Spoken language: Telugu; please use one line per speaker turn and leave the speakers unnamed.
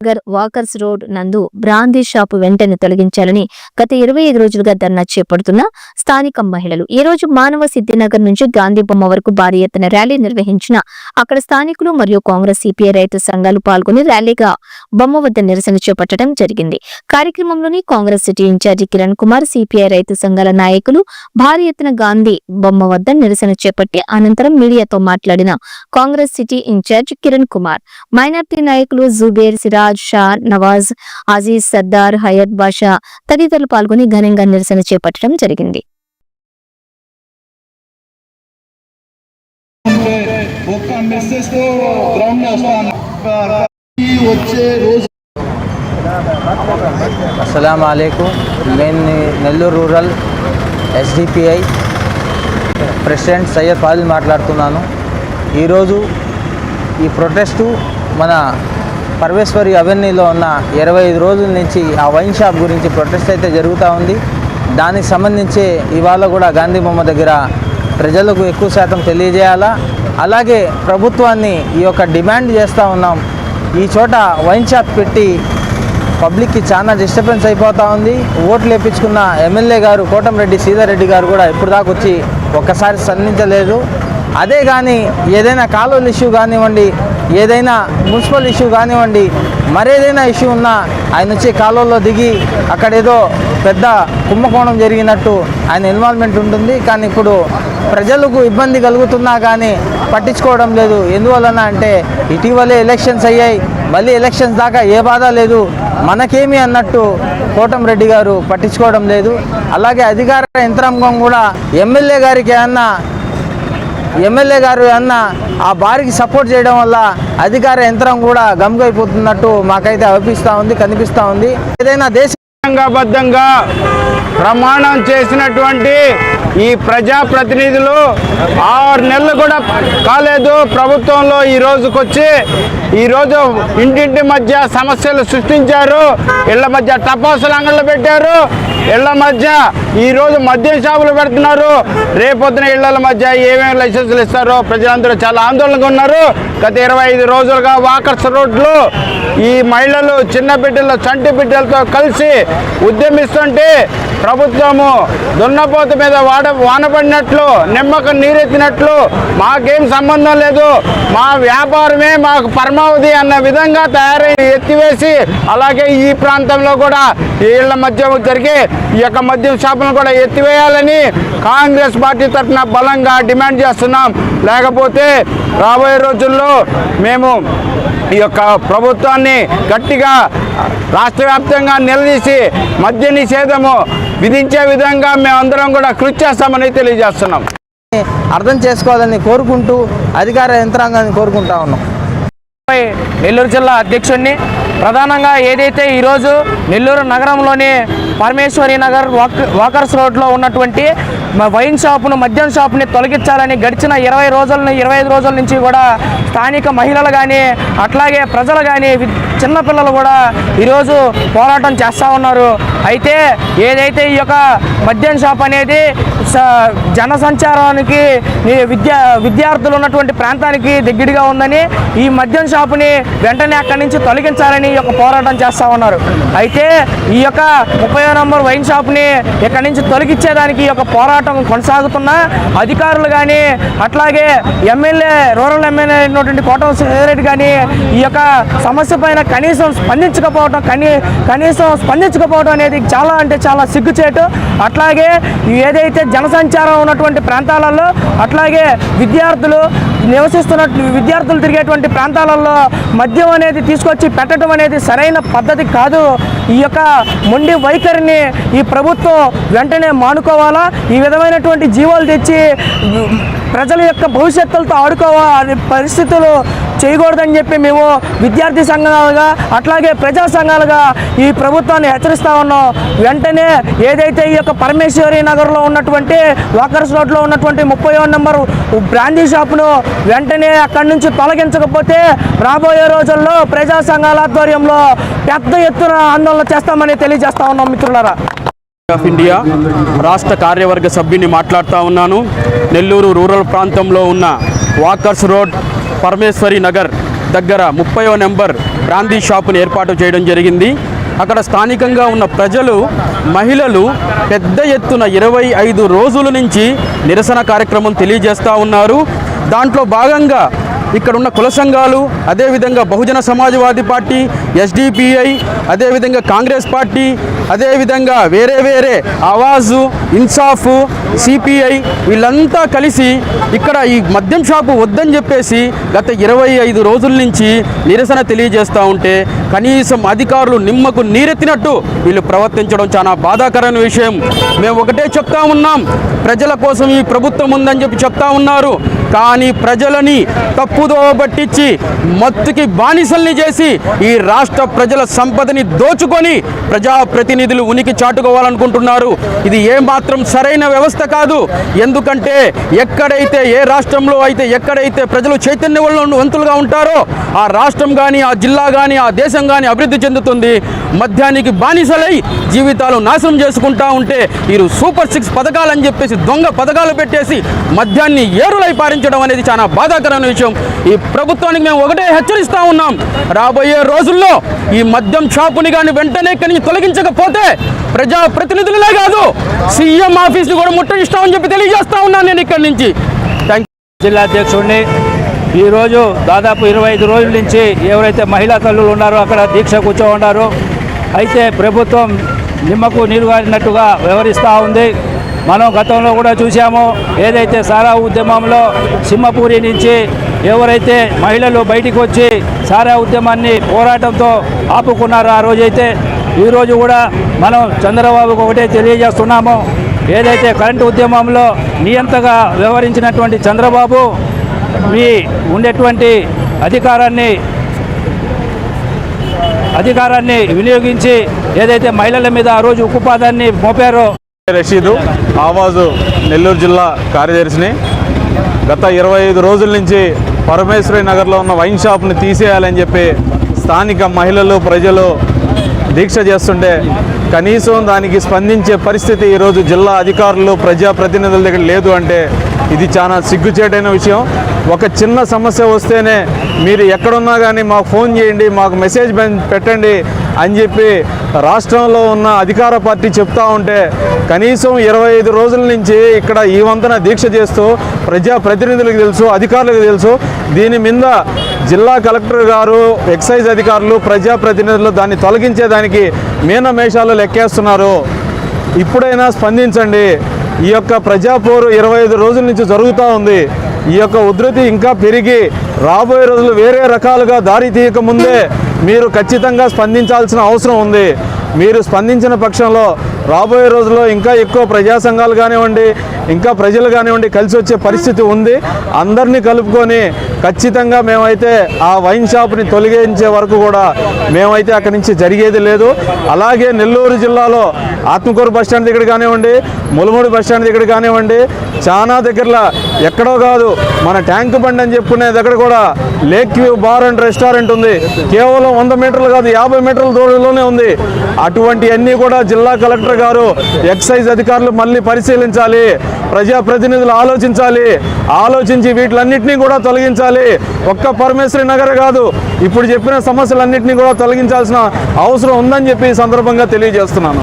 నగర్ వాకర్స్ రోడ్ నందు బ్రాందీ షాపు వెంటనే తొలగించాలని గత ఇరవై ఐదు రోజులుగా ధర్నా చేపడుతున్న స్థానిక మహిళలు. ఈ రోజు మానవ సిద్ధినగర్ నుంచి గాంధీ బొమ్మ వరకు భారీ ఎత్తున ర్యాలీ నిర్వహించిన అక్కడ స్థానికులు మరియు కాంగ్రెస్ సిపిఐ రైతు సంఘాలు పాల్గొని ర్యాలీగా బొమ్మ వద్ద నిరసన చేపట్టడం జరిగింది. కార్యక్రమంలోని Congress city in charge Kiran Kumar CPI రైతు సంఘాల నాయకులు భారీ ఎత్తున గాంధీ బొమ్మ వద్ద నిరసన చేపట్టి అనంతరం మీడియాతో మాట్లాడిన Congress city in charge Kiran Kumar. Minority నాయకులు జుబేర్ సిరాజ్ షా నవాజ్ అజీజ్ సర్దార్ హయత్ బాషా తదితరులు పాల్గొని ఘనంగా నిరసన చేపట్టడం జరిగింది.
ఒక్క మెసేజ్తో గ్రౌండ్ వస్తాను. ఈ వచ్చే రోజు
అస్సలం అయికు నేను Nellore rural SDPI president Syed Fazil మాట్లాడుతున్నాను. ఈరోజు ఈ ప్రొటెస్టు మన పరమేశ్వరి అవెన్యూలో ఉన్న ఇరవై ఐదు రోజుల నుంచి ఆ వైన్ షాప్ గురించి ప్రొటెస్ట్ అయితే జరుగుతూ ఉంది. దానికి సంబంధించి ఇవాళ కూడా గాంధీ బొమ్మ దగ్గర ప్రజలకు ఎక్కువ శాతం తెలియజేయాలా? అలాగే ప్రభుత్వాన్ని ఈ యొక్క డిమాండ్ చేస్తూ ఉన్నాం. ఈ చోట వైన్ షాప్ పెట్టి పబ్లిక్కి చాలా డిస్టర్బెన్స్ అయిపోతూ ఉంది. ఓట్లు వేయించుకున్న ఎమ్మెల్యే గారు కోటంరెడ్డి సీతారెడ్డి గారు కూడా ఇప్పుడు దాకా వచ్చి ఒక్కసారి స్పందించలేదు. అదే కానీ ఏదైనా కాలువల ఇష్యూ కానివ్వండి ఏదైనా మున్సిపల్ ఇష్యూ కానివ్వండి మరేదైనా ఇష్యూ ఉన్నా ఆయన వచ్చి కాలువల్లో దిగి అక్కడ ఏదో పెద్ద కుంభకోణం జరిగినట్టు ఆయన ఇన్వాల్వ్మెంట్ ఉంటుంది. కానీ ఇప్పుడు ప్రజలకు ఇబ్బంది కలుగుతున్నా కానీ పట్టించుకోవడం లేదు. ఎందువలన అంటే ఇటీవలే ఎలక్షన్స్ అయ్యాయి. మళ్ళీ ఎలక్షన్స్ దాకా ఏ బాధ లేదు. మనకేమి అన్నట్టు కోటంరెడ్డి గారు పట్టించుకోవడం లేదు. అలాగే అధికార యంత్రాంగం కూడా ఎమ్మెల్యే గారికి ఏమన్నా ఎమ్మెల్యే గారు అన్న ఆ బారికి సపోర్ట్ చేయడం వల్ల అధికార యంత్రం కూడా గమ్గైపోతున్నట్టు మాకైతే అనిపిస్తూ ఉంది కనిపిస్తూ ఉంది. ఏదైనా దేశ
బద్ధంగా ప్రమాణం చేసినటువంటి ఈ ప్రజాప్రతినిధులు ఆరు నెలలు కూడా కాలేదు. ప్రభుత్వంలో ఈ రోజుకొచ్చి ఈరోజు ఇంటింటి మధ్య సమస్యలు సృష్టించారు. ఇళ్ళ మధ్య టపాసులు అంగళ్ళు పెట్టారు. ఇళ్ళ మధ్య ఈరోజు మద్యం షాపులు పెడుతున్నారు. రేపొద్దున ఇళ్ళ మధ్య ఏమేమి లైసెన్సులు ఇస్తారో ప్రజలందరూ చాలా ఆందోళనగా ఉన్నారు. గత ఇరవై ఐదు రోజులుగా వాకర్స్ రోడ్లు ఈ మహిళలు చిన్న బిడ్డలు చంటి బిడ్డలతో కలిసి ఉద్యమిస్తుంటే ప్రభుత్వము దున్నపోత మీద వాడ వానపడినట్లు నిమ్మకం నీరెత్తినట్లు మాకేం సంబంధం లేదు. మా వ్యాపారమే మాకు పరమావధి అన్న విధంగా తయారై ఎత్తివేసి అలాగే ఈ ప్రాంతంలో కూడా వీళ్ళ మధ్య జరిగి ఈ యొక్క మద్యం షాపులను కూడా ఎత్తివేయాలని కాంగ్రెస్ పార్టీ తరఫున బలంగా డిమాండ్ చేస్తున్నాం. లేకపోతే రాబోయే రోజుల్లో మేము ఈ యొక్క ప్రభుత్వాన్ని గట్టిగా రాష్ట్ర వ్యాప్తంగా నిలదీసి మద్య నిషేధము విధించే విధంగా మేమందరం కూడా కృషి చేస్తామని తెలియజేస్తున్నాం.
అర్థం చేసుకోవాలని కోరుకుంటూ అధికార యంత్రాంగాన్ని కోరుకుంటా ఉన్నాం.
నెల్లూరు జిల్లా అధ్యక్షుడిని ప్రధానంగా ఏదైతే ఈరోజు నెల్లూరు నగరంలోని పరమేశ్వరి నగర్ వాక్ వాకర్స్ రోడ్లో ఉన్నటువంటి వైన్ షాపును మద్యం షాపుని తొలగించాలని గడిచిన ఇరవై రోజుల ఇరవై ఐదు రోజుల నుంచి కూడా స్థానిక మహిళలు కానీ అట్లాగే ప్రజలు కానీ చిన్నపిల్లలు కూడా ఈరోజు పోరాటం చేస్తూ ఉన్నారు. అయితే ఏదైతే ఈ యొక్క మద్యం షాప్ అనేది స- జనసంచారానికి విద్యా విద్యార్థులు ఉన్నటువంటి ప్రాంతానికి దగ్గరగా ఉందని ఈ మద్యం షాపుని వెంటనే అక్కడి నుంచి తొలగించాలని ఈ యొక్క పోరాటం చేస్తూ ఉన్నారు. అయితే ఈ యొక్క ముప్పై నంబర్ వైన్ షాప్ని ఇక్కడి నుంచి తొలగించేదానికి ఈ యొక్క పోరాటం కొనసాగుతున్న. అధికారులు కానీ అట్లాగే ఎమ్మెల్యే రూరల్ ఎమ్మెల్యే అయినటువంటి కోటం శ్రీరెడ్డి కానీ ఈ యొక్క సమస్య పైన కనీసం స్పందించకపోవడం కనీ కనీసం స్పందించకపోవడం అనేది చాలా అంటే చాలా సిగ్గుచేటు. అట్లాగే ఏదైతే జనసంచారం ఉన్నటువంటి ప్రాంతాలలో అట్లాగే విద్యార్థులు నివసిస్తున్న విద్యార్థులు తిరిగేటువంటి ప్రాంతాలలో మద్యం అనేది తీసుకొచ్చి పెట్టడం అనేది సరైన పద్ధతి కాదు. ఈ యొక్క మొండి వైఖరిని ఈ ప్రభుత్వం వెంటనే మానుకోవాలా? ఈ విధమైనటువంటి జీవాలు తెచ్చి ప్రజల యొక్క భవిష్యత్తులతో ఆడుకోవాలనే పరిస్థితులు చేయకూడదని చెప్పి మేము విద్యార్థి సంఘాలుగా అట్లాగే ప్రజా సంఘాలుగా ఈ ప్రభుత్వాన్ని హెచ్చరిస్తా ఉన్నాం. వెంటనే ఏదైతే ఈ యొక్క పరమేశ్వరి నగర్లో ఉన్నటువంటి వాకర్స్ రోడ్లో ఉన్నటువంటి ముప్పై నెంబర్ బ్రాందీ షాపును వెంటనే అక్కడి నుంచి తొలగించకపోతే రాబోయే రోజుల్లో ప్రజా సంఘాల ఆధ్వర్యంలో పెద్ద ఎత్తున ఆందోళన చేస్తామని తెలియజేస్తా ఉన్నాం మిత్రులరా.
ఆఫ్ ఇండియా రాష్ట్ర కార్యవర్గ సభ్యుని మాట్లాడుతూ ఉన్నాను. నెల్లూరు రూరల్ ప్రాంతంలో ఉన్న వాకర్స్ రోడ్ పరమేశ్వరి నగర్ దగ్గర ముప్పైవ నెంబర్ బ్రాందీ షాపును ఏర్పాటు చేయడం జరిగింది. అక్కడ స్థానికంగా ఉన్న ప్రజలు మహిళలు పెద్ద ఎత్తున ఇరవై ఐదు రోజుల నుంచి నిరసన కార్యక్రమం తెలియజేస్తూ ఉన్నారు. దాంట్లో భాగంగా ఇక్కడ ఉన్న కుల సంఘాలు అదేవిధంగా బహుజన సమాజ్వాదీ పార్టీ ఎస్డిపిఐ అదేవిధంగా కాంగ్రెస్ పార్టీ అదేవిధంగా వేరే వేరే ఆవాజు ఇన్సాఫ్ సిపిఐ వీళ్ళంతా కలిసి ఇక్కడ ఈ మద్యం షాపు వద్దని చెప్పేసి గత ఇరవై ఐదు రోజుల నుంచి నిరసన తెలియజేస్తూ ఉంటే కనీసం అధికారులు నిమ్మకు నీరెత్తినట్టు వీళ్ళు ప్రవర్తించడం చాలా బాధాకరమైన విషయం. మేము ఒకటే చెప్తా ఉన్నాం ప్రజల కోసం ఈ ప్రభుత్వం ఉందని చెప్పి చెప్తా ఉన్నారు. కానీ ప్రజలని తప్పు తప్పుదో పట్టించి మత్తుకి బానిసల్ని చేసి ఈ రాష్ట్ర ప్రజల సంపదని దోచుకొని ప్రజాప్రతినిధులు ఉనికి చాటుకోవాలనుకుంటున్నారు. ఇది ఏమాత్రం సరైన వ్యవస్థ కాదు. ఎందుకంటే ఎక్కడైతే ఏ రాష్ట్రంలో అయితే ఎక్కడైతే ప్రజలు చైతన్యవంతులుగా ఉంటారో ఆ రాష్ట్రం కానీ ఆ జిల్లా కానీ ఆ దేశం కానీ అభివృద్ధి చెందుతుంది. మద్యానికి బానిసలై జీవితాలు నాశనం చేసుకుంటా ఉంటే వీరు సూపర్ సిక్స్ పథకాలు అని చెప్పేసి దొంగ పథకాలు పెట్టేసి మద్యాన్ని ఏరులై పారించడం అనేది చాలా బాధాకరమైన విషయం. ఈ ప్రభుత్వానికి మేము ఒకటే హెచ్చరిస్తూ ఉన్నాం. రాబోయే రోజుల్లో ఈ మద్యం షాపుని కానీ వెంటనే ఇక్కడి నుంచి తొలగించకపోతే ప్రజా ప్రతినిధులే కాదు సీఎం ఆఫీస్ని కూడా ముట్టడిస్తామని చెప్పి తెలియజేస్తా ఉన్నాను నేను ఇక్కడి నుంచి. థ్యాంక్
జిల్లా అధ్యక్షుడిని ఈరోజు దాదాపు ఇరవై ఐదు రోజుల నుంచి ఎవరైతే మహిళా తల్లులు ఉన్నారో అక్కడ దీక్ష కూర్చో ఉన్నారు. అయితే ప్రభుత్వం నిమ్మకు నీరు గారినట్టుగా వ్యవహరిస్తూ ఉంది. మనం గతంలో కూడా చూసాము ఏదైతే సారా ఉద్యమంలో సింహపూరి నుంచి ఎవరైతే మహిళలు బయటికి వచ్చి సారా ఉద్యమాన్ని పోరాటంతో ఆపుకున్నారో ఆ రోజైతే ఈరోజు కూడా మనం చంద్రబాబుకు ఒకటే తెలియజేస్తున్నాము. ఏదైతే కరెంటు ఉద్యమంలో నియంతగా వ్యవహరించినటువంటి చంద్రబాబు మీ ఉండేటువంటి అధికారాన్ని అధికారాన్ని వినియోగించి ఏదైతే మహిళల మీద ఆ రోజు ఉక్కుపాదాన్ని మోపారో
రషీదు ఆవాజు నెల్లూరు జిల్లా కార్యదర్శిని. గత ఇరవై ఐదు రోజుల నుంచి పరమేశ్వరి నగర్లో ఉన్న వైన్ షాప్ని తీసేయాలని చెప్పి స్థానిక మహిళలు ప్రజలు దీక్ష చేస్తుంటే కనీసం దానికి స్పందించే పరిస్థితి ఈరోజు జిల్లా అధికారులు ప్రజాప్రతినిధుల దగ్గర లేదు అంటే ఇది చాలా సిగ్గుచేటైన విషయం. ఒక చిన్న సమస్య వస్తేనే మీరు ఎక్కడున్నా కానీ మాకు ఫోన్ చేయండి మాకు మెసేజ్ పెట్టండి అని చెప్పి రాష్ట్రంలో ఉన్న అధికార పార్టీ చెప్తా ఉంటే కనీసం ఇరవై ఐదు రోజుల నుంచి ఇక్కడ ఈ వంతన దీక్ష చేస్తూ ప్రజా ప్రతినిధులకు తెలుసు అధికారులకు తెలుసు. దీని మీద జిల్లా కలెక్టర్ గారు ఎక్సైజ్ అధికారులు ప్రజాప్రతినిధులు దాన్ని తొలగించేదానికి మీనమేషాలు లెక్కేస్తున్నారు. ఇప్పుడైనా స్పందించండి. ఈ యొక్క ప్రజాపోరు ఇరవై ఐదు రోజుల నుంచి జరుగుతూ ఉంది. ఈ యొక్క ఉధృతి ఇంకా పెరిగి రాబోయే రోజులు వేరే రకాలుగా దారి తీయక ముందే మీరు ఖచ్చితంగా స్పందించాల్సిన అవసరం ఉంది. మీరు స్పందించిన పక్షంలో రాబోయే రోజుల్లో ఇంకా ఎక్కువ ప్రజా సంఘాలు కానివ్వండి ఇంకా ప్రజలు కానివ్వండి కలిసి వచ్చే పరిస్థితి ఉంది. అందరినీ కలుపుకొని ఖచ్చితంగా మేమైతే ఆ వైన్ షాప్ని తొలగించే వరకు కూడా మేమైతే అక్కడి నుంచి జరిగేది లేదు. అలాగే నెల్లూరు జిల్లాలో ఆత్మకూరు బస్ స్టాండ్ దగ్గర కానివ్వండి ములుమూడి బస్ స్టాండ్ దగ్గర కానివ్వండి చాలా దగ్గరలో ఎక్కడో కాదు మన ట్యాంక్ బండి అని చెప్పుకునే దగ్గర కూడా lake view bar and restaurant ఉంది. కేవలం వంద మీటర్లు కాదు యాభై మీటర్ల దూరంలోనే ఉంది. అటువంటివన్నీ కూడా జిల్లా కలెక్టర్ గారు ఎక్సైజ్ అధికారులు మళ్ళీ పరిశీలించాలి. ప్రజాప్రతినిధులు ఆలోచించాలి. ఆలోచించి వీటిలన్నింటినీ కూడా తొలగించాలి. ఒక్క పరమేశ్వరి నగర్ కాదు ఇప్పుడు చెప్పిన సమస్యలన్నింటినీ కూడా తొలగించాల్సిన అవసరం ఉందని చెప్పి ఈ సందర్భంగా తెలియజేస్తున్నాను.